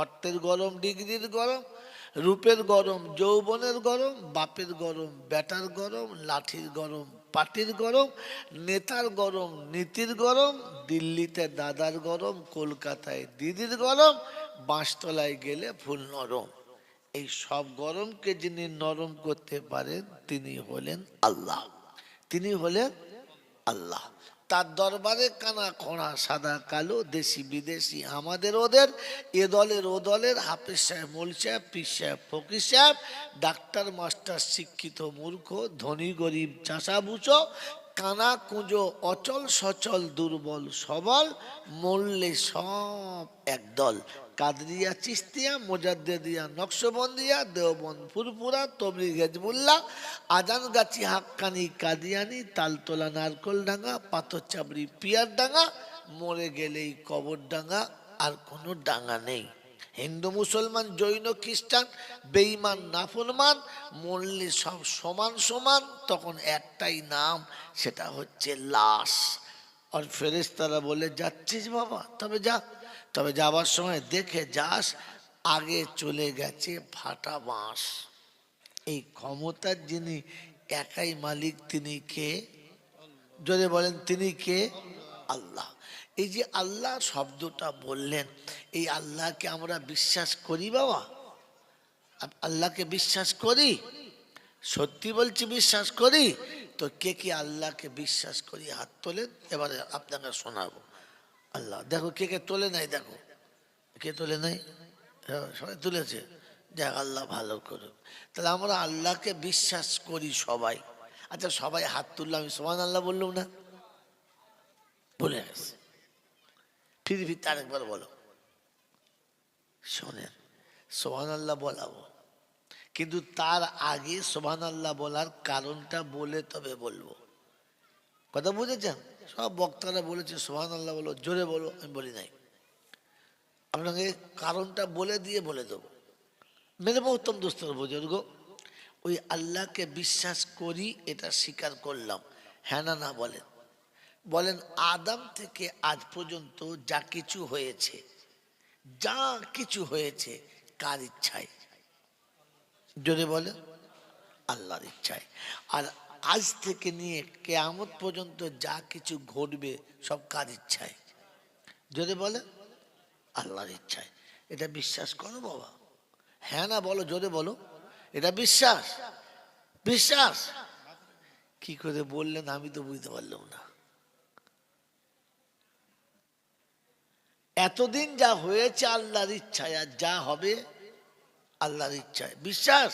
অর্থের গরম, ডিগ্রির গরম, রূপের গরম, যৌবনের গরম, বাপের গরম ব্যাটার গরম, লাঠির গরম, পাটির গরম, নেতার গরম, নীতির গরম, দিল্লিতে দাদার গরম, কলকাতায় দিদির গরম, বাঁশতলায় গেলে ফুল নরম। এই সব গরমকে যিনি নরম করতে পারেন, তিনি হলেন আল্লাহ। তিনি হলেন আল্লাহ। তার দরবারে কানা খোঁড়া, সাদা, কালো, দেশি, বিদেশি, আমাদের ওদের, এ দলের ও দলের, হাফিজ সাহেব, মোল সাহেব, পীর সাহেব, ফকির সাহেব, ডাক্তার, মাস্টার, শিক্ষিত, মূর্খ, ধনী, গরিব চাষাবুচো কানা কুঁজো অচল সচল দুর্বল সবল মূল্যে সব একদল। কাদরিয়া, চিস্তিয়া, মোজাদ্দেদিয়া, নকশবন্দিয়া দেওবন ফুরফুরা তবলি গেজবুল্লা আজান গাছি হাক্কানি, কাদিয়ানি, তালতলা, নারকল ডাঙ্গা, পাথর চাবড়ি পিয়ার ডাঙ্গা, মরে গেলেই কবর ডাঙ্গা, আর কোনো ডাঙ্গা নেই। হিন্দু, মুসলমান, জৈন, খ্রিস্টান, বেঈমান, নাফরমান মরলে সব সমান সমান, তখন একটাই নাম, সেটা হচ্ছে লাশ। আর ফেরেশতারা বলে, যাচ্ছিস বাবা, তবে যা, তবে যাবার সময় দেখে যাস, আগে চলে গেছে ফাটা বাঁশ। এই ক্ষমতার যিনি একাই মালিক, তিনি কে? যদি বলেন, তিনি কে? আল্লাহ। এই যে আল্লাহ শব্দটা বললেন এই আল্লাহকে আমরা বিশ্বাস করি বাবা? আল্লাহকে বিশ্বাস করি? সত্যি বলছি বিশ্বাস করি? তো কে কে আল্লাহকে বিশ্বাস করি? হাত তোলেন এবারে আপনাকে শোনাবো। আল্লাহ দেখো কে কে তোলে নাই দেখো। কে তোলে নাই? হ্যাঁ, সবাই তুলেছে। দেখ আল্লাহ ভালো করুক। তাহলে আমরা আল্লাহকে বিশ্বাস করি সবাই। আচ্ছা সবাই হাত তুললো আমি সমান আল্লাহ বললাম না? বলে গেছে। ফিরে ফিরতে আরেকবার বলো। শোনেন সোহান আল্লাহ বলাবো। কিন্তু তার আগে সোহান আল্লাহ বলার কারণটা বলে তবে বলব। কথা বুঝেছেন? সব বক্তারা বলেছে সোহান আল্লাহ বলো, জোরে বলো, আমি বলি নাই। আপনাকে কারণটা বলে দিয়ে বলে দেবো। মেরে উত্তম দোস্তর বুজুর্গ, ওই আল্লাহকে বিশ্বাস করি, এটা স্বীকার করলাম। হ্যাঁ না না বলেন। বলেন, আদাম থেকে আজ পর্যন্ত যা কিছু হয়েছে, যা কিছু হয়েছে কার ইচ্ছায়? জোরে বলে আল্লাহর ইচ্ছায়। আর আজ থেকে নিয়ে কেয়ামত পর্যন্ত যা কিছু ঘটবে সব কার ইচ্ছায়? জোরে বলে আল্লাহর ইচ্ছায়। এটা বিশ্বাস করো বাবা। হ্যাঁ না বলো জোরে বলো, এটা বিশ্বাস। বিশ্বাস। কি করে বললেন আমি তো বুঝতে পারলাম না। এতদিন যা হয়েছে আল্লাহর ইচ্ছায় আর যা হবে আল্লাহর ইচ্ছায়। বিশ্বাস?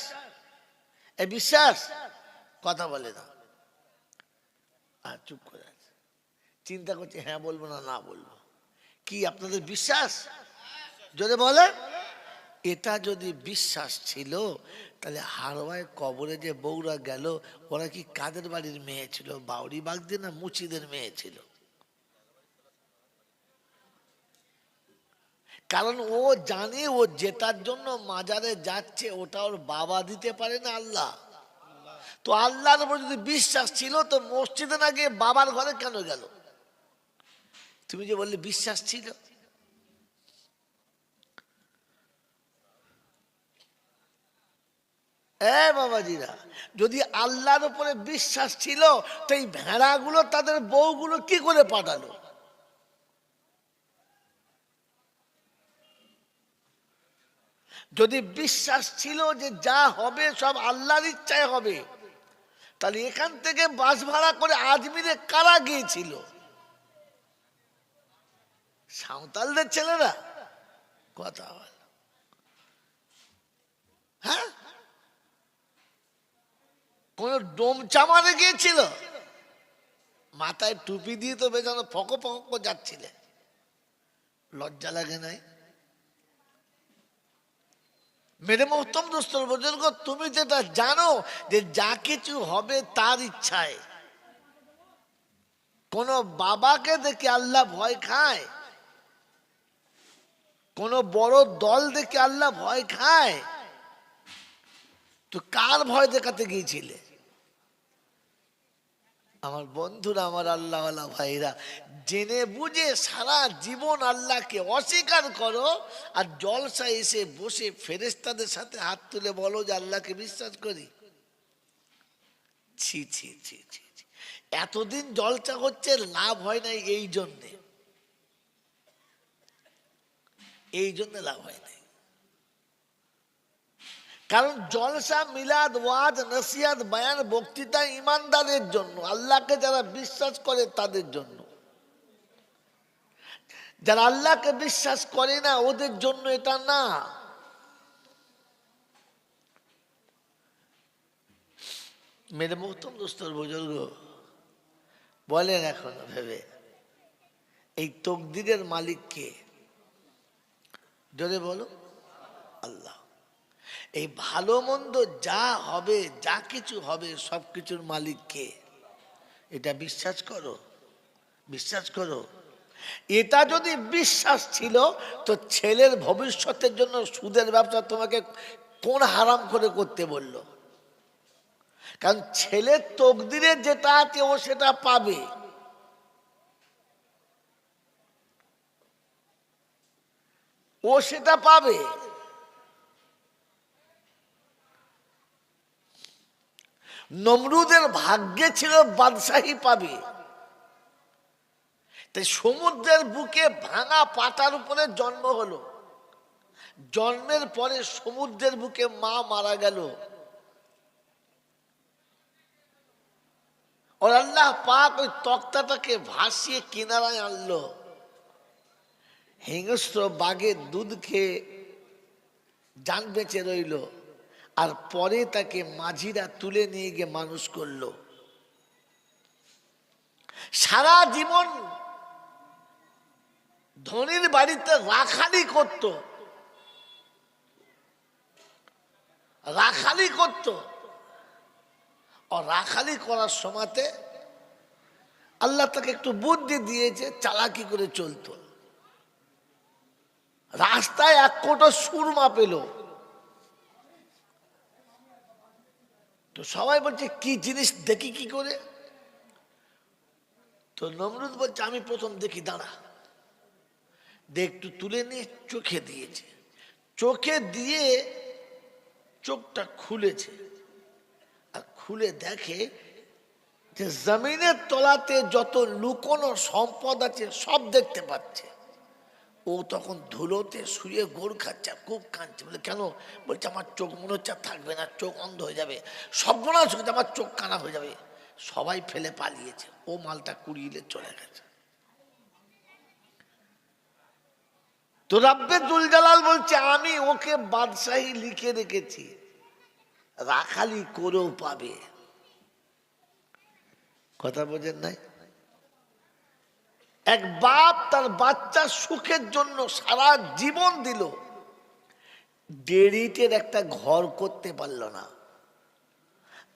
এ বিশ্বাস? কথা বলে না আর চুপ করে আছে। চিন্তা করছে হ্যাঁ বলব না না বলব। কি আপনাদের বিশ্বাস? যদি বলে? এটা যদি বিশ্বাস ছিল, তাহলে হারওয়ায় কবরে যে বউরা গেল, ওরা কি কাদের বাড়ির মেয়ে ছিল? বাউরি বাগদের না মুচিদের মেয়ে ছিল? কারণ ও জানে ও জেতার জন্য মাজারে যাচ্ছে, ওটা ওর বাবা দিতে পারে না আল্লাহ। তো আল্লাহর উপর যদি বিশ্বাস ছিল, তো মসজিদে না গিয়ে বাবার ঘরে কেন গেল? তুমি যে বললে বিশ্বাস ছিল। এ বাবাজিরা, যদি আল্লাহর উপরে বিশ্বাস ছিল, তো এই ভেড়াগুলো তাদের বউগুলো কি করে পাঠালো? যদি বিশ্বাস ছিল যে যা হবে সব আল্লাহর ইচ্ছায় হবে, তাহলে এখান থেকে বাস ভাড়া করে আজমিরে কারা গিয়েছিল? সাঁওতালদের ছেলেরা? কথা হ্যাঁ? কোন ডোম চামারে গিয়েছিল? মাথায় টুপি দিয়ে তো বেজানো ফকো ফকো যাচ্ছিলে। লজ্জা লাগে নাই? মেরে মোহতম দোস্তর বুজুর্গ তুমি যেটা জানো যে যা কিছু হবে তার ইচ্ছায়। কোন বাবাকে দেখে আল্লাহ ভয় খায়। কোন বড় দল দেখে আল্লাহ ভয় খায়। তো কার ভয় দেখাতে গিয়েছিলে? আমার বন্ধুরা, আমার আল্লাহ ভাইরা, জেনে বুঝে সারা জীবন আল্লাহকে অস্বীকার করো আর জলসা এসে বসে ফেরেস্তাদের সাথে হাত তুলে বলো যে আল্লাহকে বিশ্বাস করি। ছি ছি ছি ছি। এতদিন জলসা হচ্ছে, লাভ হয় নাই এই জন্যে। এই জন্য লাভ হয় নাই। কারণ জলসা, মিলাদ, ওয়াজ নসিয়াত বায়ান, বক্তৃতা ইমানদারের জন্য, আল্লাহকে যারা বিশ্বাস করে তাদের জন্য। যারা আল্লাহকে বিশ্বাস করে না, ওদের জন্য এটা না। মেরে মোহতম দোস্তর বুজুর্গ, বলেন এখন ভেবে, এই তকদিরের মালিককে, জোরে বলো আল্লাহ। এই ভালো মন্দ যা হবে, যা কিছু হবে, সব কিছুর মালিক কে? এটা বিশ্বাস করো বিশ্বাস করো। এটা যদি বিশ্বাস ছিল, তো ছেলের ভবিষ্যতের জন্য সুদের ব্যবসা তোমাকে কোন হারাম করে করতে বলল? কারণ ছেলের তকদিরে যেটা আছে, ও সেটা পাবে। ও সেটা পাবে। নমরুদের ভাগ্যে ছিল বাদশাহী পাবে। তাই সমুদ্রের বুকে ভাঙা পাতার উপরে জন্ম হলো। জন্মের পরে সমুদ্রের বুকে মা মারা গেল। ওর আল্লাহ পাক ওই তক্তাটাকে ভাসিয়ে কিনারায় আনলো। হিংস্র বাঘের দুধ খেয়ে যান বেঁচে রইল। আর পরে তাকে মাঝিরা তুলে নিয়ে গিয়ে মানুষ করল। সারা জীবন ধনির বাড়িতে রাখালি করত। রাখালি করত। ও রাখালি করার সময়তে আল্লাহ তাকে একটু বুদ্ধি দিয়েছে, চালাকি করে চলতো। রাস্তায় এক কোটো সুরমা পেল। তো সবাই বলছে, কি জিনিস দেখি কি করে? তো নমরুদ বলছে, আমি প্রথম দেখি, দাঁড়া। দেখ একটু তুলে নিয়ে চোখে দিয়েছে। চোখে দিয়ে চোখটা খুলেছে। আর খুলে দেখে যে জমিনের তলাতে যত লুকোনো সম্পদ আছে, সব দেখতে পাচ্ছে। ও তখন ধুলোতে শুয়ে গোড় খাচ্ছে, খুব কাঁদছে। বলে, কেন? বলছে, আমার চোখ মনে হচ্ছে থাকবে না, চোখ অন্ধ হয়ে যাবে। সর্বনাশ হয়ে যাবে, আমার চোখ কানা হয়ে যাবে। সবাই ফেলে পালিয়েছে। ও মালটা কুড়িয়ে চলে গেছে। তো রাব্বে দুলজালাল বলছে, আমি ওকে বাদশাহী লিখে রেখেছি। রাখালি করেও পাবে। কথা বোঝেন নাই? এক বাপ তার বাচ্চার সুখের জন্য সারা জীবন দিল। ডেরিটের একটা ঘর করতে পারল না।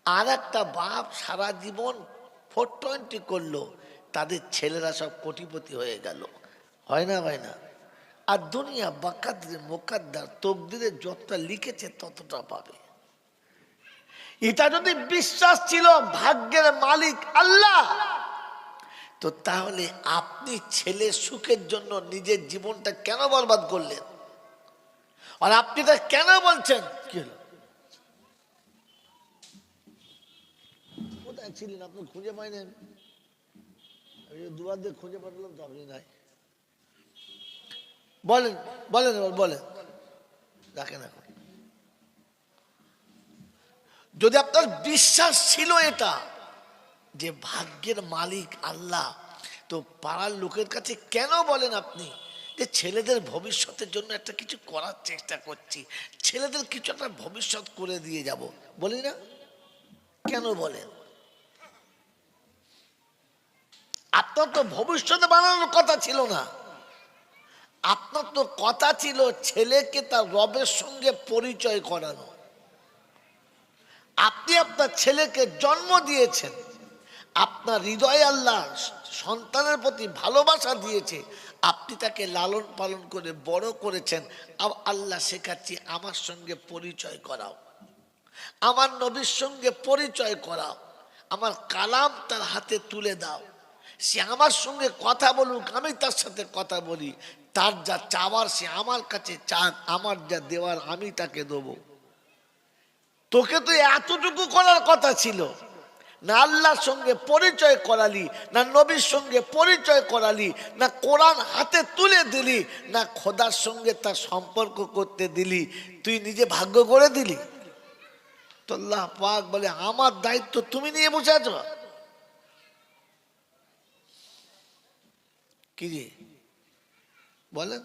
আর একটা বাপ সারা জীবন ফোর টোয়েন্টি করল, তাদের ছেলেরা সব কোটিপতি হয়ে গেল। হয় না হয় না? আর দুনিয়া বাকাদ্রে মোকাদ্দার তকদিরে যতটা লিখেছে ততটা পাবে। এটা যদি বিশ্বাস ছিল ভাগ্যের মালিক আল্লাহ তো তাহলে আপনি ছেলে সুখের জন্য নিজের জীবনটা কেন বরবাদ করলেন? আর আপনি তা কেন বলছেন? কি কোথায় ছিলেন আপনি? খুঁজে পাইলেন আমি। দুবার দিয়ে খুঁজে পাঠালাম তো আপনি নাই। বলেন বলেন এবার, বলেন। রাখেন এখন। যদি আপনার বিশ্বাস ছিল এটা যে ভাগ্যের মালিক আল্লাহ, তো পাড়ার লোকের কাছে কেন বলেন আপনি যে ছেলেদের ভবিষ্যতের জন্য একটা কিছু করার চেষ্টা করছি, ছেলেদের কিছু একটা ভবিষ্যৎ করে দিয়ে যাব, বলি না? কেন বলেন? আপনার তো ভবিষ্যতে বানানোর কথা ছিল না। আপনার তো কথা ছিল ছেলেকে তার রবের সঙ্গে পরিচয় করানো। আপনি আপনার ছেলেকে জন্ম দিয়েছেন। আপনার হৃদয় আল্লাহ সন্তানের প্রতি ভালোবাসা দিয়েছে, আপনি তাকে লালন পালন করে বড় করেছেন। আল্লাহ শেখাচ্ছি আমার সঙ্গে পরিচয় করাও। আমার নবীর সঙ্গে পরিচয় করাও। আমার কালাম তার হাতে তুলে দাও। সে আমার সঙ্গে কথা বলুক, আমি তার সাথে কথা বলি। তার যা চাওয়ার সে আমার কাছে চাক, আমার যা দেওয়ার আমি তাকে দেবো। তোকে তো এতটুকু করার কথা ছিল। না আল্লাহর সঙ্গে পরিচয় করালি, না নবীর সঙ্গে পরিচয় করালি, না কোরআন হাতে তুলে দিলি, না খোদার সঙ্গে তার সম্পর্ক করতে দিলি। তুই নিজে ভাগ্য করে দিলি। তো আল্লাহ পাক বলে, আমার দায়িত্ব তুমি নিয়ে বসে আছো? কি রে? বলেন।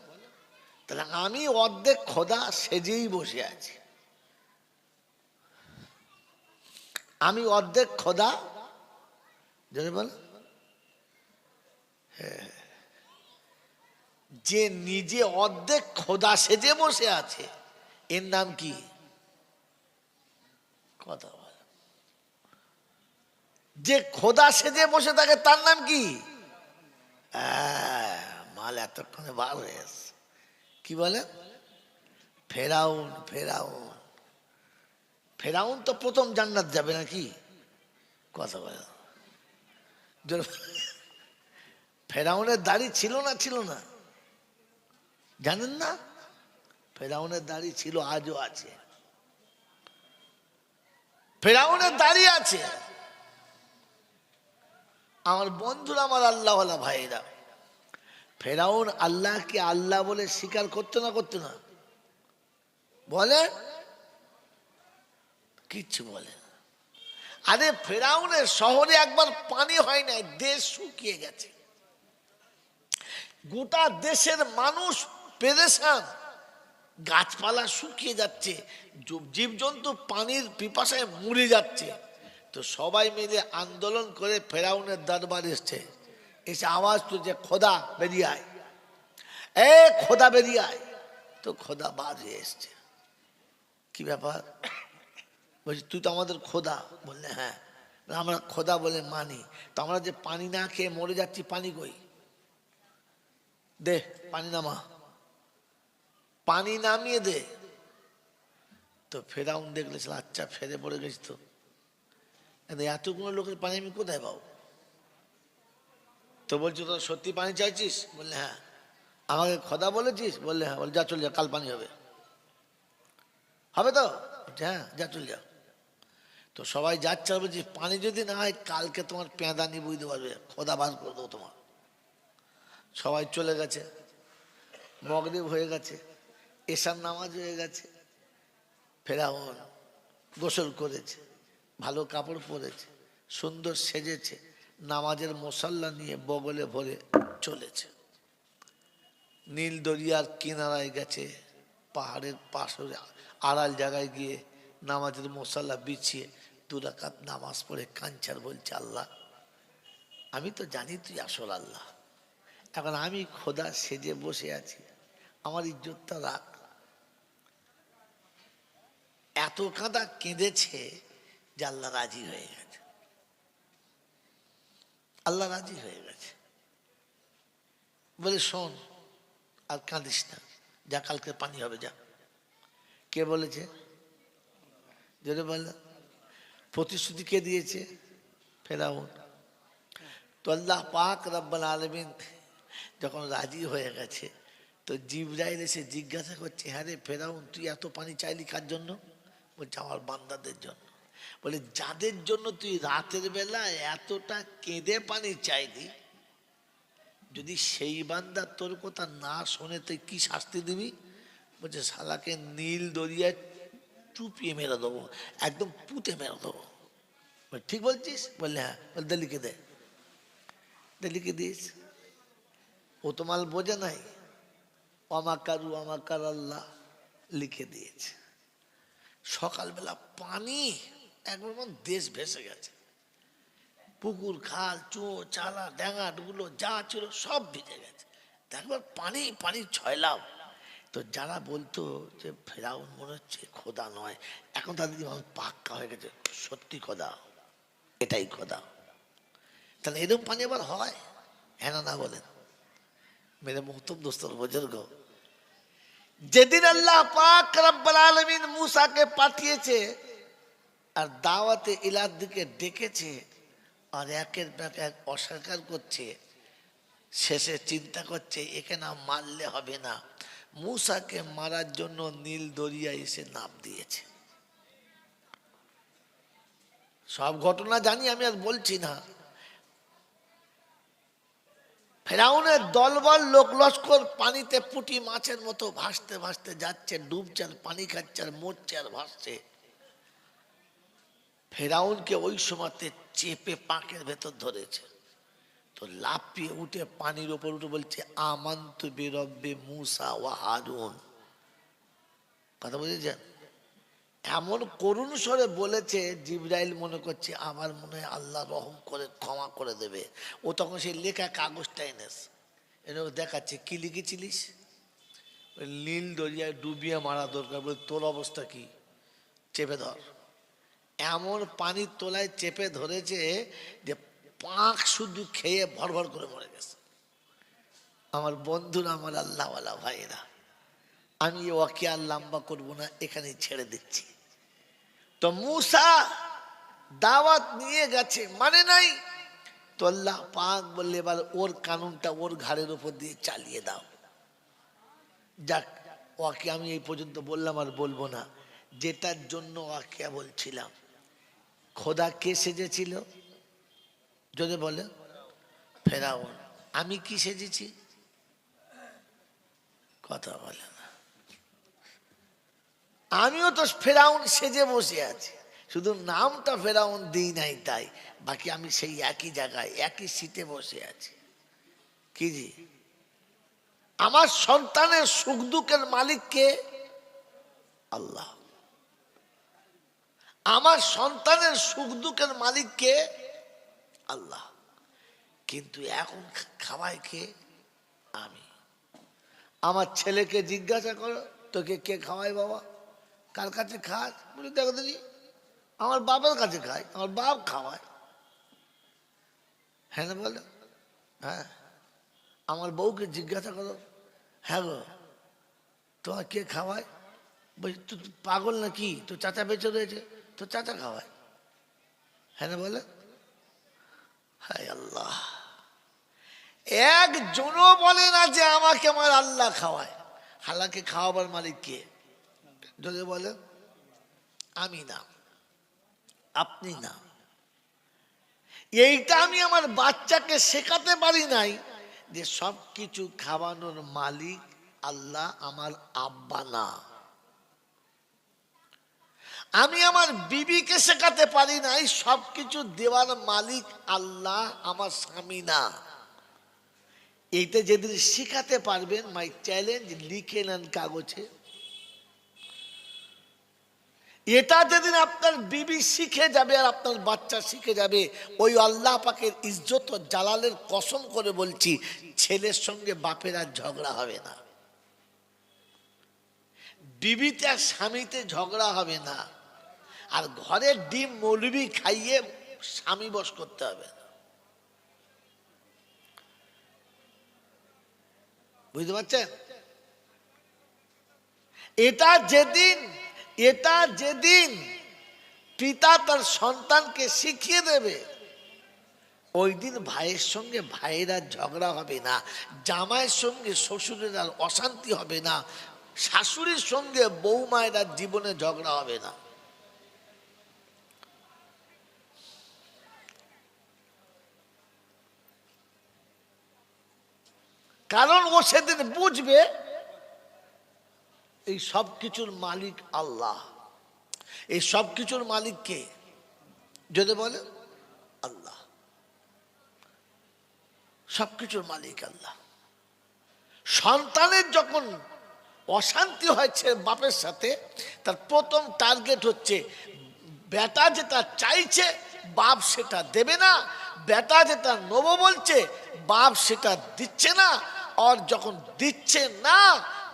তাহলে আমি অর্ধেক খোদা সেজেই বসে আছি। আমি অর্ধেক খোদা। বল। হ্যাঁ। যে নিজে অর্ধেক খোদা সেজে বসে আছে, এর নাম কি? কথা বল। যে খোদা সেজে বসে থাকে, তার নাম কি? মাল এতক্ষণে বার হয়ে কি বলে? ফেরাউন ফেরাউন। ফেরাউন তো প্রথম জান্নাত যাবে নাকি? কথা বলে ফেরাউনের দাড়ি ছিল না ছিল না? জানেন না? ফেরাউনের দাড়ি ছিল, আজও আছে। ফেরাউনের দাড়ি আছে। আমার বন্ধুরা, আমার আল্লাহওয়ালা ভাইরা ফেরাউন আল্লাহকে আল্লাহ বলে স্বীকার করতো না করতো না? বলে কিচ্ছু বলে না। আরে ফেরাউনের শহরে একবার পানি হয় নাই, দেশ শুকিয়ে গেছে। গোটা দেশের মানুষ পেরেশান। গাছপালা শুকিয়ে যাচ্ছে জীবজন্তু পানির পিপাসায় মরে যাচ্ছে। তো সবাই মিলে আন্দোলন করে ফেরাউনের দরবার এসছে। এসে আওয়াজ তুলছে, খোদা বেরিয়ে আয়। এ খোদা বেরিয়ে আয়। তো খোদা বাদ হয়ে এসছে। কি ব্যাপার? বলছি, তুই তো আমাদের খোদা। বললে হ্যাঁ। আমরা খোদা বলে মানি। তো আমরা যে পানি না খেয়ে মরে যাচ্ছি, পানি কই? দে, পানি নামা। পানি নামিয়ে দে। তো ফেরাউন দেখলে আচ্ছা ফেরে পড়ে গেছি তো। এতগুলো লোকের পানি আমি কোথায় পাবো? তো বলছি তো সত্যি পানি চাইছিস? বললে হ্যাঁ। আমাকে খোদা বলেছিস? বললে হ্যাঁ। বলে যা চল যা, কাল পানি হবে। হবে তো? হ্যাঁ যা চল যা। তো সবাই যাচ্ছে বলছি পানি যদি না হয়, কালকে তোমার পেঁদানি বুঝতে পারবে খোদা বার করে দেবো তোমার। সবাই চলে গেছে। মগদেব হয়ে গেছে। এশার নামাজ হয়ে গেছে। ফেরাউন গোসল করেছে, ভালো কাপড় পরেছে, সুন্দর সেজেছে, নামাজের মশাল্লা নিয়ে বগলে ভরে চলেছে। নীল দরিয়ার কিনারায় গেছে, পাহাড়ের পাশে আড়াল জায়গায় গিয়ে নামাজের মশাল্লা বিছিয়ে দুরাকাত নামাজ পড়ে কাঞ্চার বলছে, আল্লাহ, আমি তো জানি তুই আসল আল্লাহ। এখন আমি খোদা সেজে বসে আছি। আমার ইজ্জতটা রাখ। এত কাঁদা কেঁদেছে যে আল্লাহ রাজি হয়ে গেছে। আল্লাহ রাজি হয়ে গেছে। বলে, শোন, আর কাঁদিস না। যা, কালকে পানি হবে, যা। কে বলেছে? যদি বলল প্রতিশ্রুতি কে দিয়েছে? ফেরাউন। তো আল্লাহ পাক রব্বাল আলমিন যখন রাজি হয়ে গেছে, তো জিব্রাইল এসে জিজ্ঞাসা করছে হ্যাঁ রে ফেরাউন, তুই এত পানি চাইলি কার জন্য? বলছে, আমার বান্দাদের জন্য। বলে, যাদের জন্য তুই রাতের বেলা এতটা কেঁদে পানি চাইলি, যদি সেই বান্দা তোর কথা না শোনে, তুই কি শাস্তি দিবি? বলছে, শালাকে নীল দরিয়ায় চুপিয়ে মেরে দেবো, একদম পুঁতে মেরে দেবো। ঠিক বলছিস? বললে হ্যাঁ। বলে দে লিখে দে। দে লিখে দিস? ও তো মাল বোঝে নাই। অমাকারু অমাকার আল্লাহ লিখে দিয়েছে। সকালবেলা পানি একবার দেশ ভেসে গেছে। পুকুর, খাল চো চালা ড্যাঙা ডুগুলো যা ছিল সব ভিজে গেছে। একবার পানি পানি ছয়লাম তো যারা বলতো যে ফেরাউন মনে হচ্ছে খোদা নয়, এখন তাদের জীবন পাক্কা হয়ে গেছে। সত্যি খোদা, এটাই খোদা। তাহলে এরকম পানি আবার হয়? হ্যাঁ না বলেন। মেরে মোহতম দোস্তর বুজুর্গ। যেদিন আল্লাহ পাক রব্বুল আলামিন মুসাকে পাঠিয়েছে আর দাওয়াতে ইলার দিকে ডেকেছে আর একের পর এক অস্বীকার করছে, শেষে চিন্তা করছে, একে না মারলে হবে না। মূসাকে মারার জন্য নীল দরিয়া এসে নাম দিয়েছে। সব ঘটনা জানি, আমি আর বলছি না। ফেরাউনের দলবল লোক লস্কর পানিতে পুটি মাছের মতো ভাসতে ভাসতে যাচ্ছে, ডুবছে আর পানি খাচ্ছে আর মরছে আর ভাসছে। ফেরাউনকে ওই সময়তে চেপে পাকের ভেতর ধরেছে। তো লাফিয়ে উঠে পানির ওপর উঠে বলছে, আমান্ত বেরব্বে মুসা ও হারুন। কথা বুঝেছেন? এমন করুণ স্বরে বলেছে, জিব্রাইল মনে করছে, আমার মনে হয় আল্লাহ রহম করে, ক্ষমা করে দেবে। ও তখন সেই লেখা কাগজটা এনেস এনে দেখাচ্ছে, কি লিখেছিলিস? নীল দরিয়ায় ডুবিয়ে মারা দরকার। বলে, তোর অবস্থা কি? চেপে ধর। এমন পানির তোলায় চেপে ধরেছে যে পাঁক শুধু খেয়ে ভর ভর করে মরে গেছে। আমার বন্ধুরা, আমার আল্লাহওয়ালা ভাইরা আমি ওকে আর লম্বা করব না এখানেই ছেড়ে দিচ্ছি। তো মুসা দাওয়াত নিয়ে গেছে মানে নাই? তো আল্লাহ পাক বললে, এবার ওর কানুনটা ওর ঘাড়ের উপর দিয়ে চালিয়ে দাও। যাক ওকে আমি এই পর্যন্ত বললাম, আর বলব না। যেটার জন্য ওকে বলছিলাম, খোদা কে সেজেছিল? যদি বলে, ফেরাউন, আমি কি সেজেছি? কথা বলে না। আমিও তো ফেরাউন সেজে বসে আছি। শুধু নামটা ফেরাউন দিই নাই তাই, বাকি আমি সেই একই জায়গায়, একই সিটে বসে আছি। কি জি? আমার সন্তানের সুখ দুঃখের মালিক কে? আল্লাহ। আমার সন্তানের সুখ দুঃখের মালিক কে? আল্লাহ। কিন্তু এখন খাওয়াই কে আমি। আমার ছেলেকে জিজ্ঞাসা করো, তোকে কে খাওয়ায় বাবা? কার কাছে খাস? বলে, দেখো দিদি আমার বাবার কাছে খায় আমার বাপ খাওয়ায়। হ্যাঁ না বলো হ্যাঁ। আমার বউকে জিজ্ঞাসা করো হ্যাঁ গো, তোমার কে খাওয়ায়? বলছি তুই পাগল নাকি? তোর চাচা বেঁচে রয়েছে, তোর চাচা খাওয়ায়। হ্যাঁ না বলে হায় আল্লাহ। একজনও বলে না যে আমাকে আমার আল্লাহ খাওয়ায়। হালাকে খাওয়াবার মালিক কে? যদি বলে, আমি না। আপনি না। এইটা আমি আমার বাচ্চাকে শেখাতে পারি নাই যে সব কিছু খাওয়ানোর মালিক আল্লাহ, আমার আব্বা না। আমি আমার বিবিকে শেখাতে পারি নাই সব কিছু দেওয়ার মালিক আল্লাহ, আমার স্বামী না। এইটা যেদিন শিখাতে পারবেন মাই চ্যালেঞ্জ লিখে নেন কাগজে। এটা যেদিন আপনার বিবি শিখে যাবে আর আপনার বাচ্চা শিখে যাবে, ওই আল্লাহ পাকের ইজ্জত ও জালালের কসম করে বলছি, ছেলের সঙ্গে বাপের আর ঝগড়া হবে না। বিবিতে আর স্বামীতে ঝগড়া হবে না। আর ঘরের ডিম মৌলবি খাইয়ে স্বামী বস করতে হবে বুঝতে পারছেন? এটা যেদিন এটা যেদিন পিতা তার সন্তানকে শিখিয়ে দেবে, ওই দিন ভাইয়ের সঙ্গে ভাইয়ের আর ঝগড়া হবে না, জামাইয়ের সঙ্গে শ্বশুরের আর অশান্তি হবে না, শাশুড়ির সঙ্গে বৌমায়ের আর জীবনে ঝগড়া হবে না কারণ ও সেদিন বুঝবে, এই সব কিছুর মালিক আল্লাহ। এই সব কিছুর মালিক কে? যদি বলে, আল্লাহ। সব কিছুর মালিক আল্লাহ। সন্তানের যখন অশান্তি হয়েছে বাপের সাথে, তার প্রথম টার্গেট হচ্ছে, বেটা যেটা চাইছে, বাপ সেটা দেবে না। বেটা যেটা নেব বলছে, বাপ সেটা দিচ্ছে না। আর যখন দিচ্ছে না,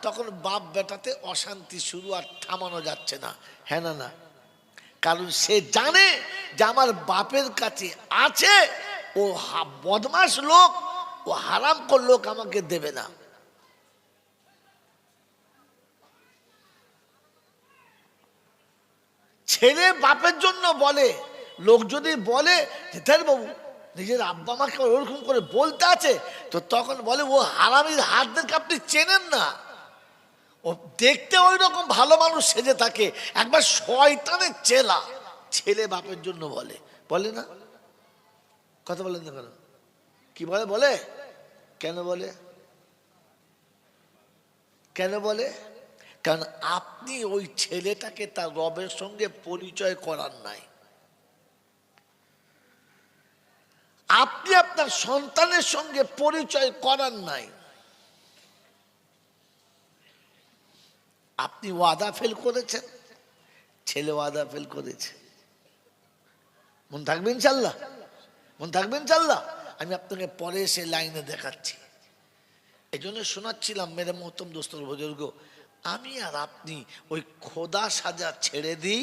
তখন বাপ বেটাতে অশান্তি শুরু আর থামানো যাচ্ছে না। হ্যাঁ না না? কারণ সে জানে যে আমার বাপের কাছে আছে, ও বদমাস লোক, ও হারাম কর লোক আমাকে দেবে না। ছেলে বাপের জন্য বলে, লোক যদি বলে বাবু নিজের আব্বা মাকে ওরকম করে বলতে আছে, তো তখন বলে, ও হারামির হাতদেরকে আপনি চেনেন না। ও দেখতে ওই রকম ভালো মানুষ সেজে থাকে, একবার শয়তানের চেলা, ছেলে বাপের জন্য বলে। বলে না? কথা বলেন না কেন? কি বলে? বলে? কেন বলে? কেন বলে? কারণ আপনি ওই ছেলেটাকে তার রবের সঙ্গে পরিচয় করার নাই। আপনি আপনার সন্তানের সঙ্গে পরিচয় করার নাই। আপনি ওয়াদা ফেল করেছেন, ছেলে ওয়াদা ফেল করেছে। মন থাকবেন চাল্লা মন থাকবেন চাল্লা আমি আপনাকে পরে সে লাইনে দেখাচ্ছি। এই জন্য শোনাচ্ছিলাম, মেরে মহতম দোস্তর বুজুর্গ, আমি আর আপনি ওই খোদা সাজা ছেড়ে দিই,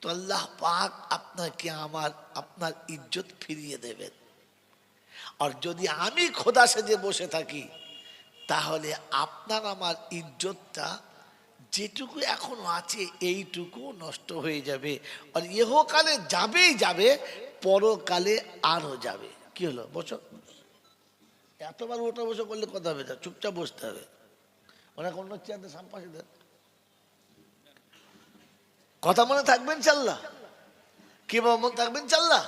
তো আল্লাহ পাক আপনাকে আমার, আপনার ইজ্জত ফিরিয়ে দেবেন। আর যদি আমি খোদা সেজে বসে থাকি, তাহলে আপনার আমার ইজ্জতটা যেটুকু এখনও আছে এইটুকু নষ্ট হয়ে যাবে। আর ইহকালে যাবেই যাবে, পরকালে আরও যাবে। কি হলো? বসো। এতবার ওটা বসে করলে কথা হবে না, চুপচাপ বসতে হবে। অনেক অন্য চেয়ারতে সামপাশে দেন। কথা মনে থাকবেন চাল্লা কি মনে থাকবেন চাল্লা